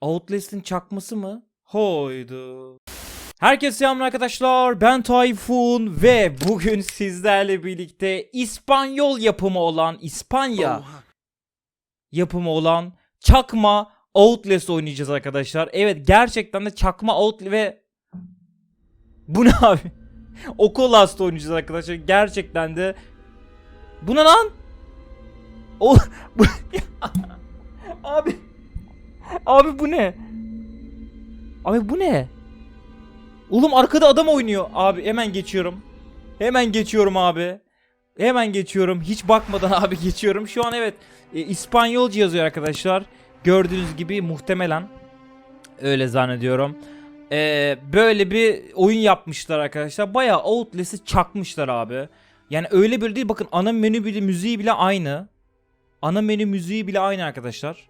Outlast'in çakması mı? Hoydu. Herkese selamlar arkadaşlar. Ben Tayfun ve bugün sizlerle birlikte İspanyol yapımı olan İspanya yapımı olan çakma Outlast oynayacağız arkadaşlar. Evet gerçekten de çakma Outlast ve bu ne abi? Oculast oynayacağız arkadaşlar. Gerçekten de bu ne lan? O abi Abi bu ne? Abi bu ne? Oğlum arkada adam oynuyor. Abi hemen geçiyorum. Hemen geçiyorum abi. Hemen geçiyorum. Hiç bakmadan abi geçiyorum. Şu an evet e, İspanyolca yazıyor arkadaşlar. Gördüğünüz gibi muhtemelen öyle zannediyorum. E, böyle bir oyun yapmışlar arkadaşlar. Bayağı Outlast'ı çakmışlar abi. Yani öyle bir değil. Bakın ana menü bile müziği bile aynı. Ana menü müziği bile aynı arkadaşlar.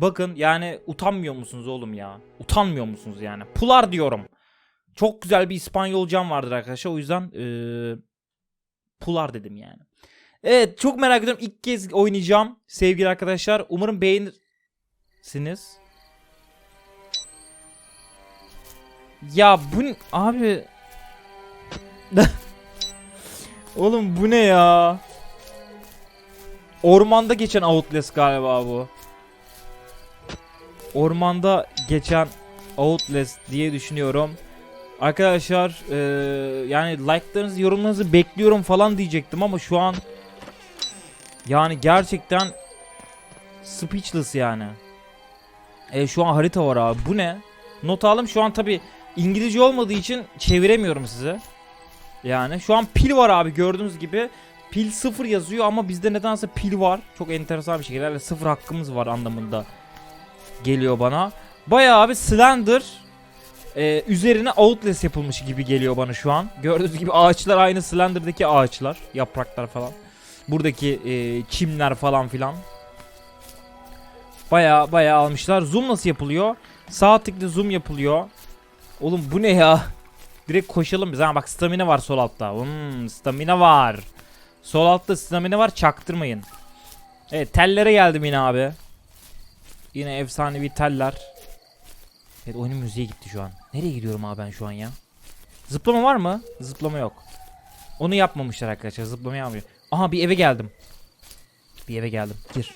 Bakın yani utanmıyor musunuz oğlum ya? Utanmıyor musunuz yani? Pular diyorum. Çok güzel bir İspanyolcam vardır arkadaşlar. O yüzden eee, pular dedim yani. Evet çok merak ediyorum. İlk kez oynayacağım sevgili arkadaşlar. Umarım beğenirsiniz. Ya bu abi Oğlum bu ne ya? Ormanda geçen Outlast galiba bu. Ormanda geçen Outlast diye düşünüyorum. Arkadaşlar eee, yani like'larınızı yorumlarınızı bekliyorum falan diyecektim ama şu an yani gerçekten speechless yani. E, şu an harita var abi bu ne? Not aldım şu an tabi İngilizce olmadığı için çeviremiyorum size. Yani şu an pil var abi gördüğünüz gibi. Pil sıfır yazıyor ama bizde nedense pil var. Çok enteresan bir şekilde yani sıfır hakkımız var anlamında geliyor bana. Bayağı abi Slender e, üzerine Outlast yapılmış gibi geliyor bana şu an. Gördüğünüz gibi ağaçlar aynı Slender'daki ağaçlar. Yapraklar falan. Buradaki e, çimler falan filan. Bayağı bayağı almışlar. Zoom nasıl yapılıyor? Sağ tıkla zoom yapılıyor. Oğlum bu ne ya? Direkt koşalım biz. Ha bak stamina var sol altta. Hmm, stamina var. Sol altta stamina var çaktırmayın. Evet tellere geldim yine abi. Yine efsanevi teller. Evet oyunun müziğe gitti şu an. Nereye gidiyorum abi ben şu an ya? Zıplama var mı? Zıplama yok. Onu yapmamışlar arkadaşlar. Zıplama yapmıyor. Aha bir eve geldim. Bir eve geldim. Gir.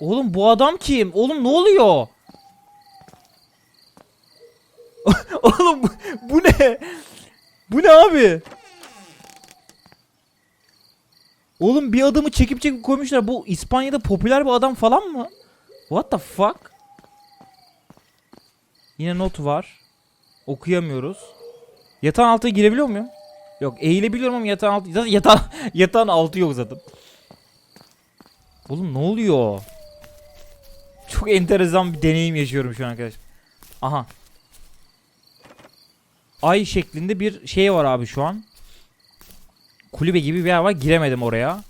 Oğlum bu adam kim? Oğlum ne oluyor? Oğlum bu ne? Bu ne abi? Oğlum bir adamı çekip çekip koymuşlar. Bu İspanya'da popüler bir adam falan mı? What the fuck? Yine not var. Okuyamıyoruz. Yatağın altına girebiliyor muyum? Yok eğilebiliyorum ama yatağın altı... Zaten yatağın, altı yok zaten. Oğlum ne oluyor? Çok enteresan bir deneyim yaşıyorum şu an arkadaşlar. Aha. Ay şeklinde bir şey var abi şu an. Kulübe gibi bir yer var. Giremedim oraya.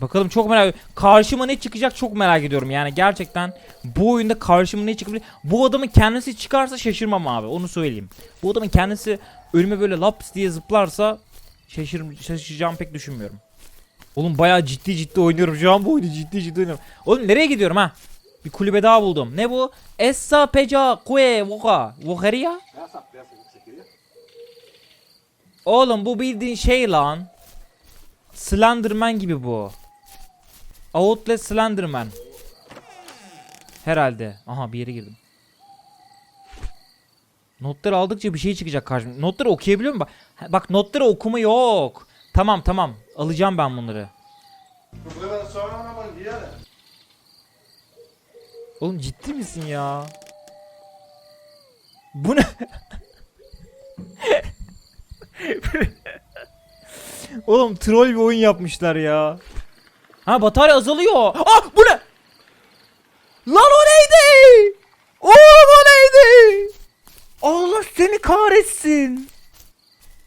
Bakalım çok merak ediyorum. Karşıma ne çıkacak çok merak ediyorum. Yani gerçekten bu oyunda karşıma ne çıkabilir? Bu adamın kendisi çıkarsa şaşırmam abi. Onu söyleyeyim. Bu adamın kendisi önüme böyle laps diye zıplarsa şaşır, şaşıracağım pek düşünmüyorum. Oğlum bayağı ciddi ciddi oynuyorum şu an bu oyunu ciddi ciddi oynuyorum. Oğlum nereye gidiyorum ha? Bir kulübe daha buldum. Ne bu? Essa peca kue voka. Vokeria? Oğlum bu bildiğin şey lan. Slenderman gibi bu. Outlast Slenderman. Herhalde. Aha bir yere girdim. Notları aldıkça bir şey çıkacak karşıma. Notları okuyabiliyor muyum? Bak, bak notları okuma yok. Tamam tamam. Alacağım ben bunları. Oğlum ciddi misin ya? Bu ne? Oğlum troll bir oyun yapmışlar ya. Ha batarya azalıyor. Ah bu ne? Lan o neydi? Oğlum o neydi? Allah seni kahretsin.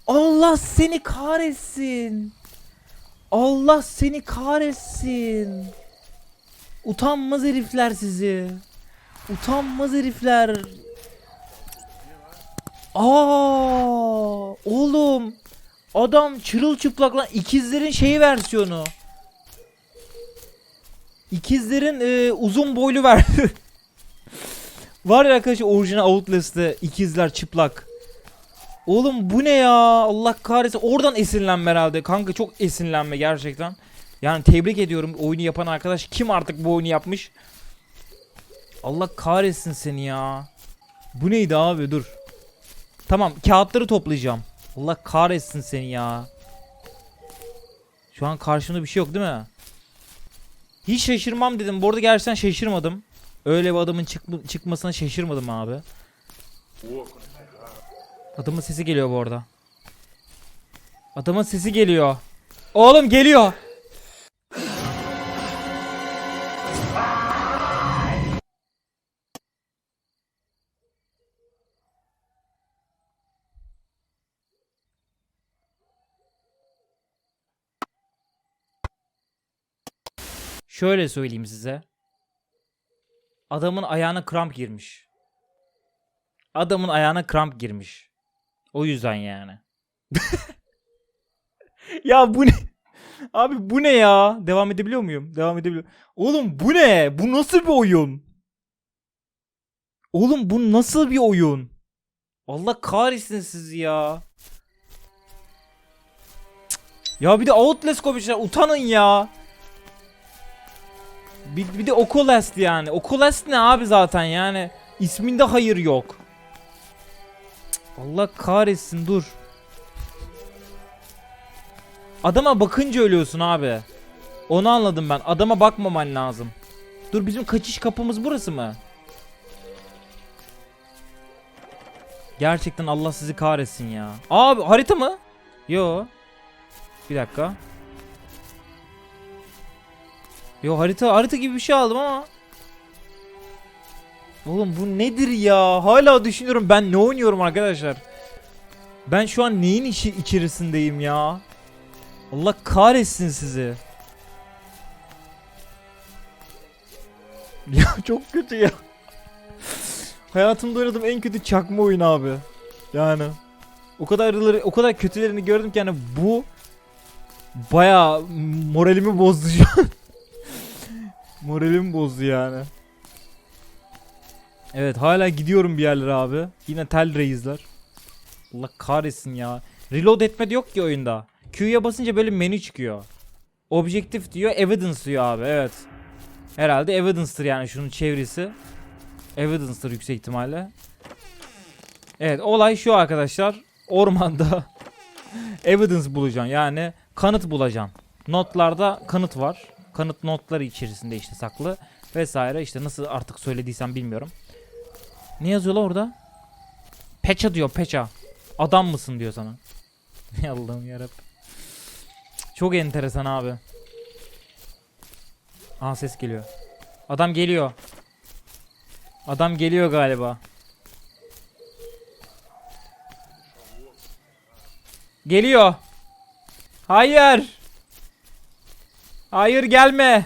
Allah seni kahretsin. Allah seni kahretsin. Utanmaz herifler sizi. Utanmaz herifler. Aa, oğlum. Adam çırılçıplak lan ikizlerin şeyi versiyonu. İkizlerin e, uzun boylu ver. Var ya arkadaşlar orijinal Outlast'te ikizler çıplak. Oğlum bu ne ya? Allah kahretsin. Oradan esinlenme herhalde. Kanka çok esinlenme gerçekten. Yani tebrik ediyorum oyunu yapan arkadaş. Kim artık bu oyunu yapmış? Allah kahretsin seni ya. Bu neydi abi dur. Tamam kağıtları toplayacağım. Allah kahretsin seni ya. Şu an karşımda bir şey yok değil mi? Hiç şaşırmam dedim. Bu arada gerçekten şaşırmadım. Öyle bir adamın çıkma- çıkmasına şaşırmadım abi. Adamın sesi geliyor bu arada. Adamın sesi geliyor. Oğlum geliyor. Şöyle söyleyeyim size. Adamın ayağına kramp girmiş. Adamın ayağına kramp girmiş. O yüzden yani. ya bu ne? Abi bu ne ya? Devam edebiliyor muyum? Devam edebiliyor. Oğlum bu ne? Bu nasıl bir oyun? Oğlum bu nasıl bir oyun? Allah kahretsin sizi ya. Ya bir de Outlast koymuşlar. Utanın ya. Bir, bir de Oculus yani. Oculus ne abi zaten yani. İsminde hayır yok. Allah kahretsin dur. Adama bakınca ölüyorsun abi. Onu anladım ben. Adama bakmaman lazım. Dur bizim kaçış kapımız burası mı? Gerçekten Allah sizi kahretsin ya. Abi harita mı? Yo. Bir dakika. Yo harita harita gibi bir şey aldım ama. Oğlum bu nedir ya? Hala düşünüyorum ben ne oynuyorum arkadaşlar. Ben şu an neyin içi içerisindeyim ya? Allah kahretsin sizi. Ya çok kötü ya. Hayatımda oynadığım en kötü çakma oyun abi. Yani o kadar o kadar kötülerini gördüm ki yani bu baya moralimi bozdu şu an. Moralimi bozdu yani. Evet hala gidiyorum bir yerlere abi. Yine tel reisler. Allah kahretsin ya. Reload etme yok ki oyunda. Q'ya basınca böyle menü çıkıyor. Objektif diyor, evidence diyor abi. Evet. Herhalde evidence'tır yani şunun çevresi. Evidence'tır yüksek ihtimalle. Evet olay şu arkadaşlar. Ormanda evidence bulacaksın yani kanıt bulacaksın. Notlarda kanıt var. Kanıt notları içerisinde işte saklı vesaire işte nasıl artık söylediysem bilmiyorum. Ne yazıyor orada? Peça diyor peça. Adam mısın diyor sana. Allah'ım yarabbim. Çok enteresan abi. Aa ses geliyor. Adam geliyor. Adam geliyor galiba. Geliyor. Hayır. Hayır gelme.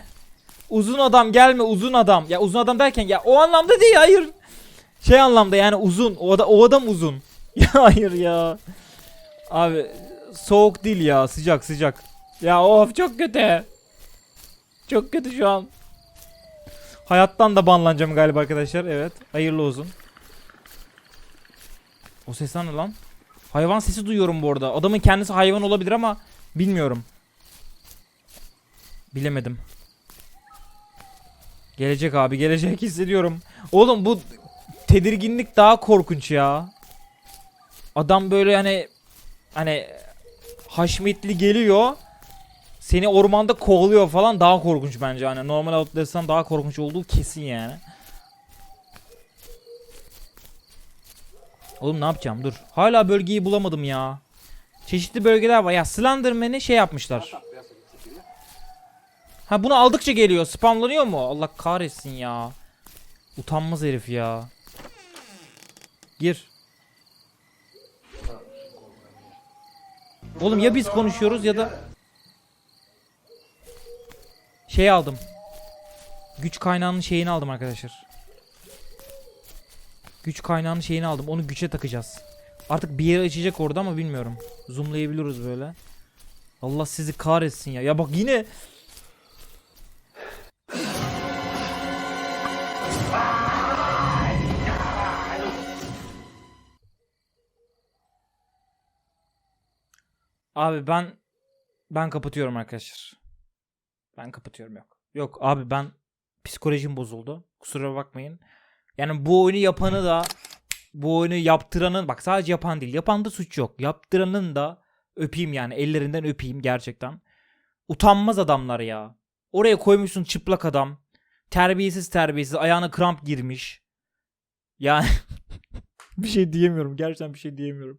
Uzun adam gelme uzun adam. Ya uzun adam derken ya o anlamda değil hayır. Şey anlamda yani uzun. O, ada- o adam uzun. Ya hayır ya. Abi soğuk değil ya sıcak sıcak. Ya of çok kötü. Çok kötü şu an. Hayattan da banlanacağım galiba arkadaşlar. Evet. Hayırlı olsun. O ses ne lan? Hayvan sesi duyuyorum bu arada. Adamın kendisi hayvan olabilir ama bilmiyorum. Bilemedim. Gelecek abi gelecek hissediyorum. Oğlum bu tedirginlik daha korkunç ya. Adam böyle hani hani haşmetli geliyor. Seni ormanda kovalıyor falan daha korkunç bence hani normal Outlast'tan daha korkunç olduğu kesin yani. Oğlum ne yapacağım dur. Hala bölgeyi bulamadım ya. Çeşitli bölgeler var. Ya Slenderman'i şey yapmışlar. Ha bunu aldıkça geliyor. Spamlanıyor mu? Allah kahretsin ya. Utanmaz herif ya. Gir. Oğlum ya biz konuşuyoruz ya da şey aldım. Güç kaynağının şeyini aldım arkadaşlar. Güç kaynağının şeyini aldım. Onu güçe takacağız. Artık bir yere açacak orada ama bilmiyorum. Zoomlayabiliyoruz böyle. Allah sizi kahretsin ya. Ya bak yine Abi ben ben kapatıyorum arkadaşlar. Ben kapatıyorum yok. Yok abi ben psikolojim bozuldu. Kusura bakmayın. Yani bu oyunu yapanı da bu oyunu yaptıranın bak sadece yapan değil. Yapan da suç yok. Yaptıranın da öpeyim yani ellerinden öpeyim gerçekten. Utanmaz adamlar ya. Oraya koymuşsun çıplak adam. Terbiyesiz terbiyesiz ayağına kramp girmiş. Yani bir şey diyemiyorum. Gerçekten bir şey diyemiyorum.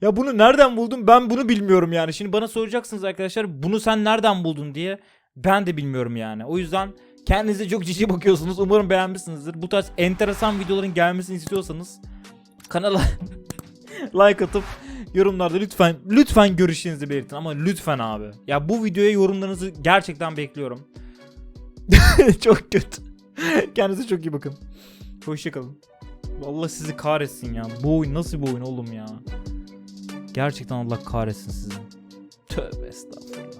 Ya bunu nereden buldun? Ben bunu bilmiyorum yani. Şimdi bana soracaksınız arkadaşlar. Bunu sen nereden buldun diye. Ben de bilmiyorum yani. O yüzden kendinize çok cici bakıyorsunuz. Umarım beğenmişsinizdir. Bu tarz enteresan videoların gelmesini istiyorsanız kanala like atıp yorumlarda lütfen lütfen görüşlerinizi belirtin ama lütfen abi. Ya bu videoya yorumlarınızı gerçekten bekliyorum. çok kötü. Kendinize çok iyi bakın. Hoşçakalın. Allah sizi kahretsin ya. Bu oyun nasıl bir oyun oğlum ya? Gerçekten Allah kahretsin sizi. Tövbe estağfurullah.